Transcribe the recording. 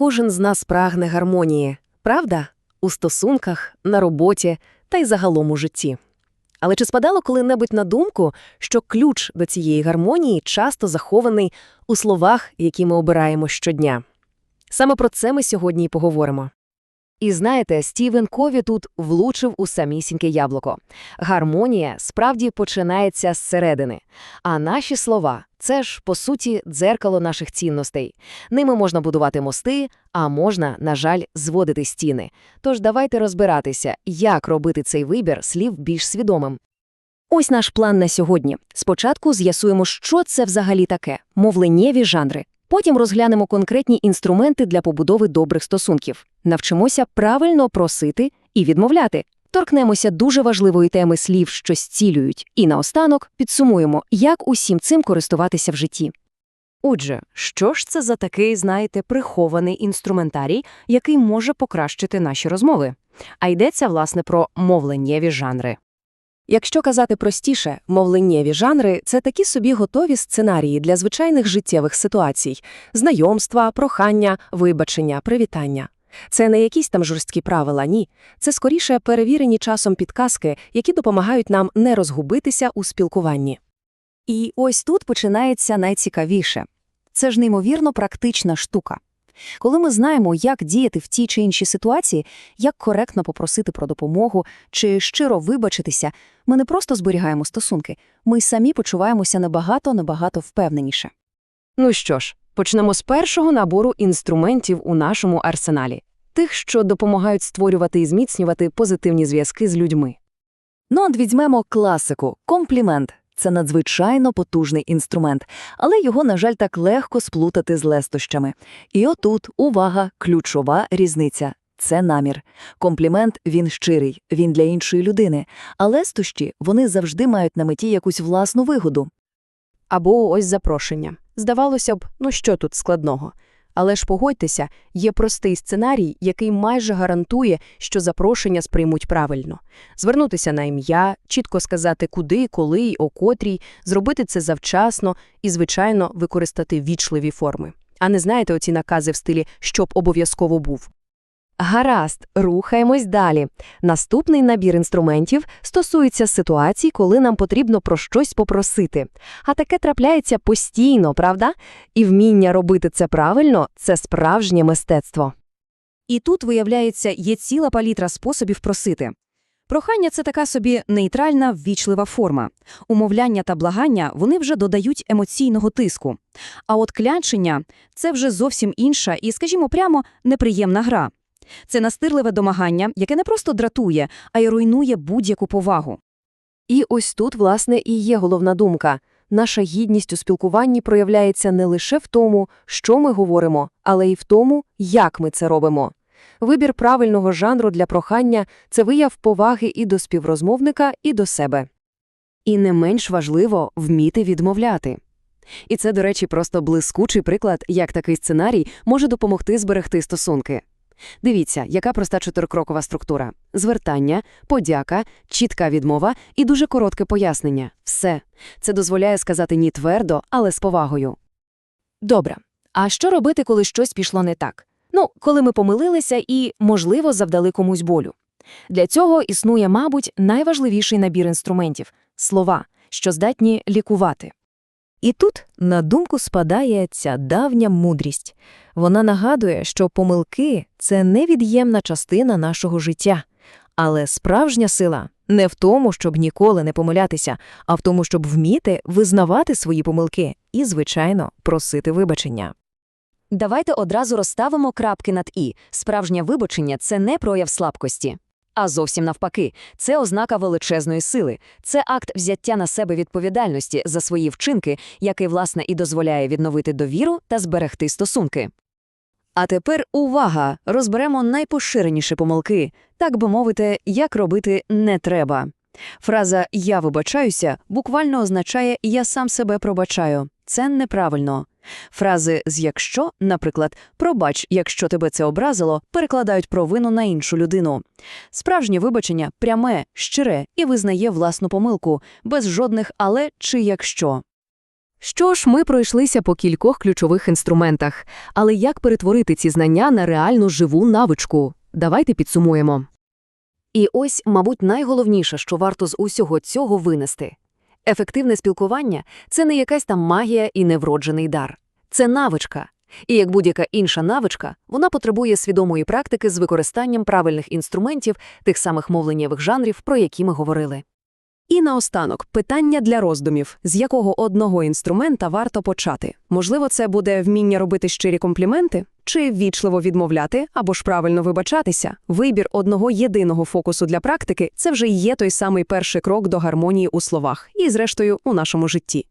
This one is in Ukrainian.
кожен з нас прагне гармонії, правда? У стосунках, на роботі та й загалом у житті. Але чи спадало коли-небудь на думку, що ключ до цієї гармонії часто захований у словах, які ми обираємо щодня? Саме про це ми сьогодні й поговоримо. І знаєте, Стівен Кові тут влучив у самісіньке яблуко. Гармонія справді починається зсередини. А наші слова це ж, по суті, дзеркало наших цінностей. Ними можна будувати мости, а можна, на жаль, зводити стіни. Тож давайте розбиратися, як робити цей вибір слів більш свідомим. Ось наш план на сьогодні. Спочатку з'ясуємо, що це взагалі таке – мовленнєві жанри. Потім розглянемо конкретні інструменти для побудови добрих стосунків. Навчимося правильно просити і відмовляти. Торкнемося дуже важливої теми слів, що зцілюють. І наостанок підсумуємо, як усім цим користуватися в житті. Отже, що ж це за такий, знаєте, прихований інструментарій, який може покращити наші розмови? А йдеться, власне, про мовленнєві жанри. Якщо казати простіше, мовленнєві жанри – це такі собі готові сценарії для звичайних життєвих ситуацій – знайомства, прохання, вибачення, привітання. Це не якісь там жорсткі правила, ні. Це скоріше перевірені часом підказки, які допомагають нам не розгубитися у спілкуванні. І ось тут починається найцікавіше. Це ж неймовірно практична штука. Коли ми знаємо, як діяти в тій чи іншій ситуації, як коректно попросити про допомогу чи щиро вибачитися, ми не просто зберігаємо стосунки, ми й самі почуваємося набагато-набагато впевненіше. Ну що ж, почнемо з першого набору інструментів у нашому арсеналі. Тих, що допомагають створювати і зміцнювати позитивні зв'язки з людьми. Ну, от візьмемо класику – комплімент. Це надзвичайно потужний інструмент, але його, на жаль, так легко сплутати з лестощами. І отут, увага, ключова різниця – це намір. Комплімент – він щирий, він для іншої людини, а лестощі – вони завжди мають на меті якусь власну вигоду. Або ось запрошення. Здавалося б, ну що тут складного? Але ж погодьтеся, є простий сценарій, який майже гарантує, що запрошення сприймуть правильно. Звернутися на ім'я, чітко сказати куди, коли й о котрій, зробити це завчасно і, звичайно, використати вічливі форми. А не знаєте оці накази в стилі «щоб обов'язково був». Гаразд, рухаємось далі. Наступний набір інструментів стосується ситуацій, коли нам потрібно про щось попросити. А таке трапляється постійно, правда? І вміння робити це правильно – це справжнє мистецтво. І тут, виявляється, є ціла палітра способів просити. Прохання – це така собі нейтральна, ввічлива форма. Умовляння та благання вони вже додають емоційного тиску. А от клянчення – це вже зовсім інша і, скажімо прямо, неприємна гра. Це настирливе домагання, яке не просто дратує, а й руйнує будь-яку повагу. І ось тут, власне, і є головна думка. Наша гідність у спілкуванні проявляється не лише в тому, що ми говоримо, але й в тому, як ми це робимо. Вибір правильного жанру для прохання – це вияв поваги і до співрозмовника, і до себе. І не менш важливо – вміти відмовляти. І це, до речі, просто блискучий приклад, як такий сценарій може допомогти зберегти стосунки. Дивіться, яка проста чотирикрокова структура. Звертання, подяка, чітка відмова і дуже коротке пояснення. Все. Це дозволяє сказати ні твердо, але з повагою. Добре. А що робити, коли щось пішло не так? Ну, коли ми помилилися і, можливо, завдали комусь болю. Для цього існує, мабуть, найважливіший набір інструментів – слова, що здатні лікувати. І тут на думку спадає ця давня мудрість. Вона нагадує, що помилки – це невід'ємна частина нашого життя. Але справжня сила не в тому, щоб ніколи не помилятися, а в тому, щоб вміти визнавати свої помилки і, звичайно, просити вибачення. Давайте одразу розставимо крапки над «і». Справжнє вибачення – це не прояв слабкості. А зовсім навпаки, це ознака величезної сили, це акт взяття на себе відповідальності за свої вчинки, який, власне, і дозволяє відновити довіру та зберегти стосунки. А тепер увага! Розберемо найпоширеніші помилки, так би мовити, як робити не треба. Фраза Я вибачаюся буквально означає Я сам себе пробачаю. Це неправильно. Фрази з якщо, наприклад, пробач, якщо тебе це образило, перекладають провину на іншу людину. Справжнє вибачення пряме, щире і визнає власну помилку, без жодних але чи якщо. Що ж, ми пройшлися по кількох ключових інструментах, але як перетворити ці знання на реальну живу навичку? Давайте підсумуємо. І ось, мабуть, найголовніше, що варто з усього цього винести. Ефективне спілкування – це не якась там магія і невроджений дар. Це навичка. І як будь-яка інша навичка, вона потребує свідомої практики з використанням правильних інструментів, тих самих мовленнєвих жанрів, про які ми говорили. І наостанок питання для роздумів: з якого одного інструмента варто почати? Можливо, це буде вміння робити щирі компліменти, чи ввічливо відмовляти, або ж правильно вибачатися. Вибір одного єдиного фокусу для практики це вже є той самий перший крок до гармонії у словах і, зрештою, у нашому житті.